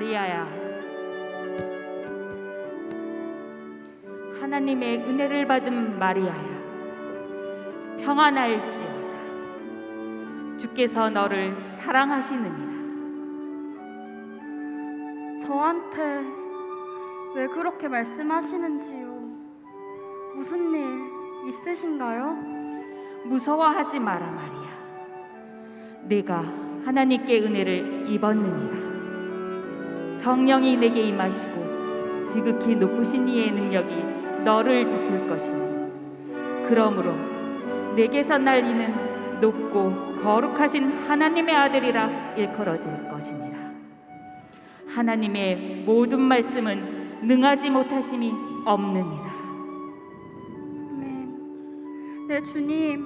마리아야. 하나님의 은혜를 받은 마리아야 평안할지어다. 주께서 너를 사랑하시느니라. 저한테 왜 그렇게 말씀하시는지요? 무슨 일 있으신가요? 무서워하지 마라 마리아. 내가 하나님께 은혜를 입었느니라 성령이 내게 임하시고 지극히 높으신 이의 능력이 너를 덮을 것이니 그러므로 내게서 날리는 높고 거룩하신 하나님의 아들이라 일컬어질 것이니라 하나님의 모든 말씀은 능하지 못하심이 없느니라. 네, 주님.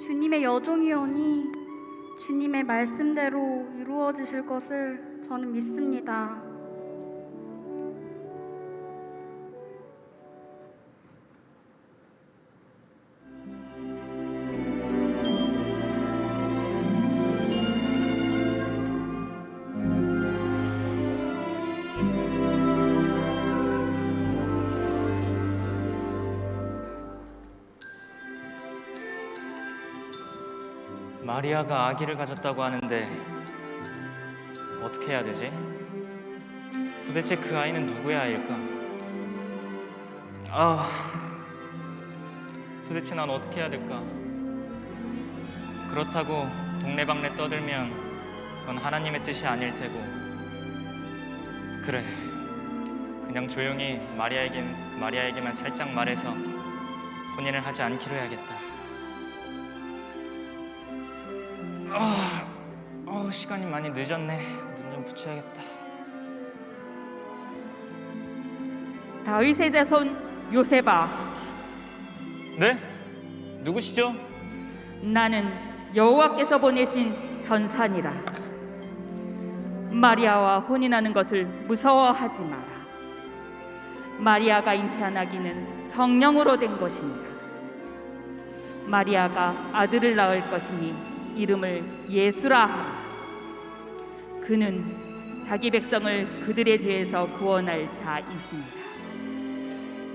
주님의 여종이오니 주님의 말씀대로 이루어지실 것을 저는 믿습니다. 마리아가 아기를 가졌다고 하는데 어떻게 해야 되지? 도대체 그 아이는 누구의 아이일까? 아, 도대체 난 어떻게 해야 될까? 그렇다고 동네방네 떠들면 그건 하나님의 뜻이 아닐 테고 그래 그냥 조용히 마리아에게 마리아에게만 살짝 말해서 혼인을 하지 않기로 해야겠다. 아, 어, 시간이 많이 늦었네. 눈좀 붙여야겠다. 다윗의 자손 요셉아 네? 누구시죠? 나는 여호와께서 보내신 전산이라 마리아와 혼인하는 것을 무서워하지 마라 마리아가 잉태한 아기는 성령으로 된 것이니라 마리아가 아들을 낳을 것이니 이름을 예수라 하라 그는 자기 백성을 그들의 죄에서 구원할 자이시니라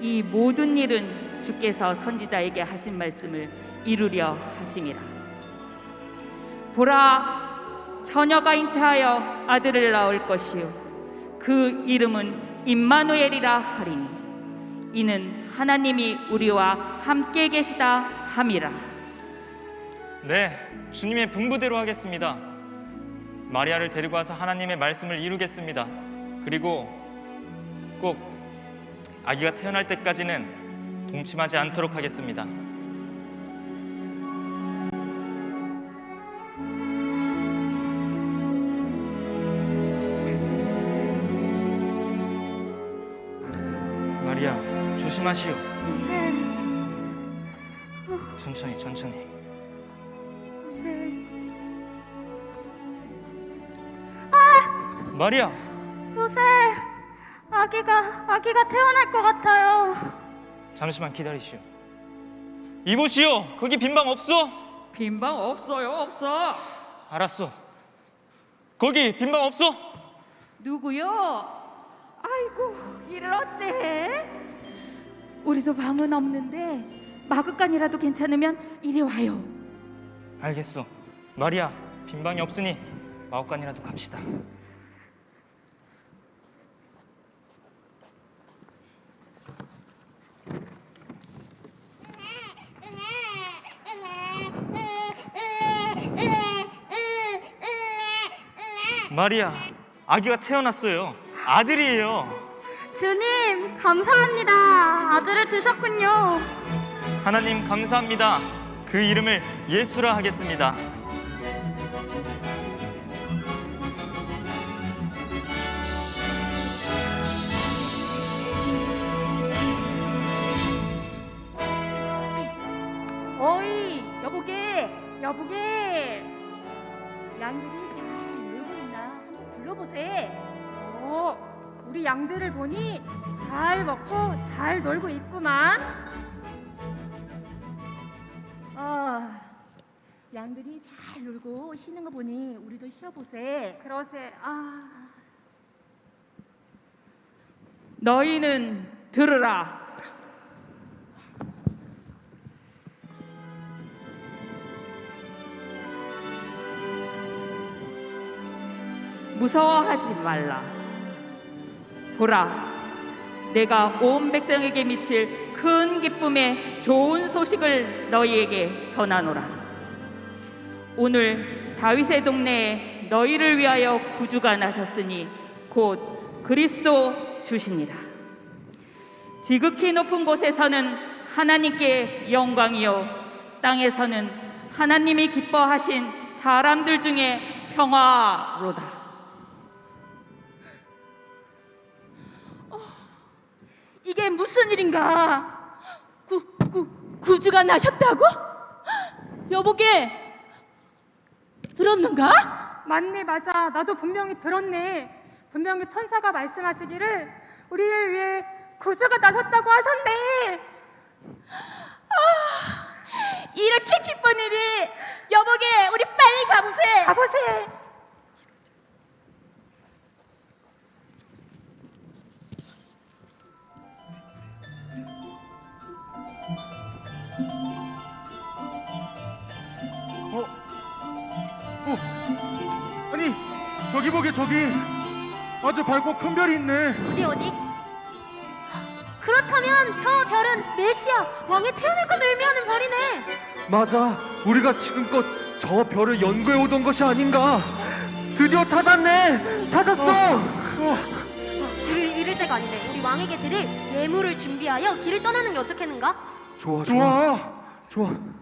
이 모든 일은 주께서 선지자에게 하신 말씀을 이루려 하심이라. 보라, 처녀가 잉태하여 아들을 낳을 것이요, 그 이름은 임마누엘이라 하리니, 이는 하나님이 우리와 함께 계시다 함이라. 네, 주님의 분부대로 하겠습니다. 마리아를 데리고 와서 하나님의 말씀을 이루겠습니다. 그리고 꼭 아기가 태어날 때까지는 동침하지 않도록 하겠습니다. 마리아, 조심하시오. 네, 천천히, 천천히. 마리아, 요새 아기가 아기가 태어날 것 같아요. 잠시만 기다리시오. 이보시오, 거기 빈방 없어? 빈방 없어요, 없어. 알았어. 거기 빈방 없어? 누구요? 아이고, 이를 어째? 우리도 방은 없는데 마구간이라도 괜찮으면 이리 와요. 알겠어. 마리아, 빈 방이 없으니 마법관이라도 갑시다. 마리아, 아기가 태어났어요. 아들이에요. 주님 감사합니다. 아들을 주셨군요. 하나님 감사합니다. 그 이름을 예수라 하겠습니다. 어이 여보게 여보게 양들이 잘 돌려보세. 어, 우리 양들을 보니 잘 먹고 잘 놀고 있구만. 아, 양들이 잘 놀고 쉬는 거 보니 우리도 쉬어보세. 그러세. 아. 너희는 들으라. 무서워하지 말라. 보라, 내가 온 백성에게 미칠 큰 기쁨의 좋은 소식을 너희에게 전하노라. 오늘 다윗의 동네에 너희를 위하여 구주가 나셨으니 곧 그리스도 주시니라. 지극히 높은 곳에서는 하나님께 영광이요 땅에서는 하나님이 기뻐하신 사람들 중에 평화로다. 이게 무슨 일인가? 구, 구, 구주가 나셨다고? 여보게 들었는가? 맞네 맞아 나도 분명히 들었네 분명히 천사가 말씀하시기를 우리를 위해 구주가 나섰다고 하셨네 이렇게 기쁜 일이 여보게 우리 빨리 가보세 가보세 저기 보게 저기 아주 밝고 큰 별이 있네 어디 어디? 그렇다면 저 별은 메시아 왕이 태어날 것을 의미하는 별이네. 맞아. 우리가 지금껏 저 별을 연구해 오던 것이 아닌가. 드디어 찾았네. 찾았어. 이럴, 이럴 때가 아니네. 우리 왕에게 드릴 예물을 준비하여 길을 떠나는 게 어떻겠는가? 좋아, 좋아. 좋아 좋아.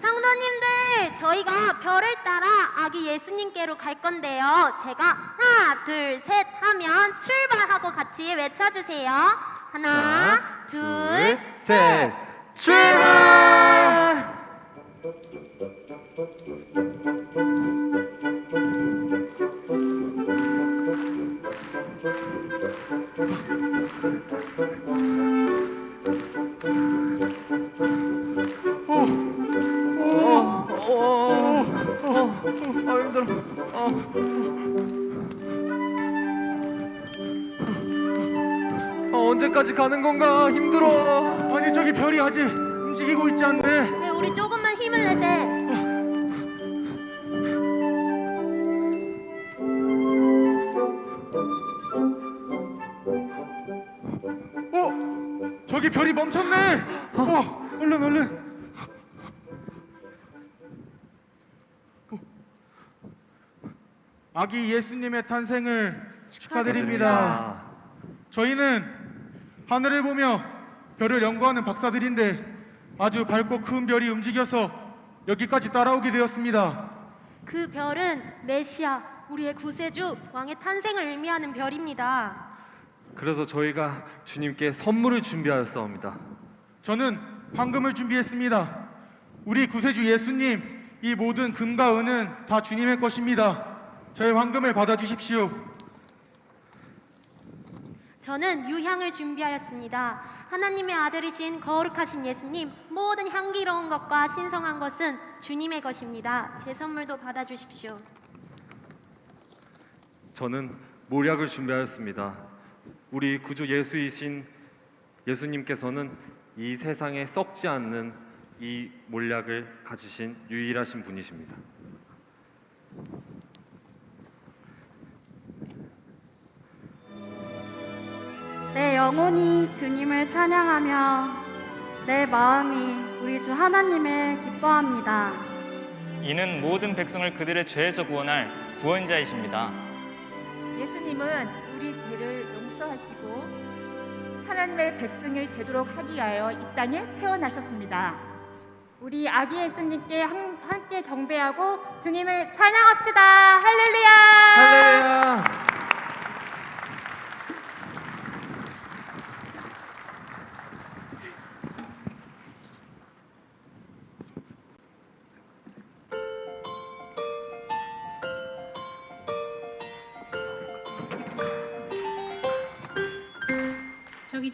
성도님들, 저희가 별을 따라 아기 예수님께로 갈 건데요. 제가 하나, 둘, 셋 하면 출발하고 같이 외쳐주세요. 하나, 둘, 셋. 출발! 힘들어. 아, 언제까지 가는 건가? 힘들어. 아니 저기 별이 아직 움직이고 있지 않네 네, 우리 조금만 힘을 내세. 어? 저기 별이 멈췄네 어 얼른 얼른 아기 예수님의 탄생을 축하드립니다 저희는 하늘을 보며 별을 연구하는 박사들인데 아주 밝고 큰 별이 움직여서 여기까지 따라오게 되었습니다. 그 별은 메시아, 우리의 구세주, 왕의 탄생을 의미하는 별입니다. 그래서 저희가 주님께 선물을 준비하였사옵니다. 저는 황금을 준비했습니다. 우리 구세주 예수님, 이 모든 금과 은은 다 주님의 것입니다. 저의 황금을 받아주십시오. 저는 유향을 준비하였습니다. 하나님의 아들이신 거룩하신 예수님, 모든 향기로운 것과 신성한 것은 주님의 것입니다. 제 선물도 받아주십시오. 저는 모략을 준비하였습니다. 우리 구주 예수이신 예수님께서는 이 세상에 썩지 않는 이 몰약을 가지신 유일하신 분이십니다. 영혼이 주님을 찬양하며 내 마음이 우리 주 하나님을 기뻐합니다. 이는 모든 백성을 그들의 죄에서 구원할 구원자이십니다. 예수님은 우리 죄를 용서하시고 하나님의 백성이 되도록 하기 위하여 이 땅에 태어나셨습니다. 우리 아기 예수님께 함, 함께 경배하고 주님을 찬양합시다 할렐루야 할렐루야!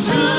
계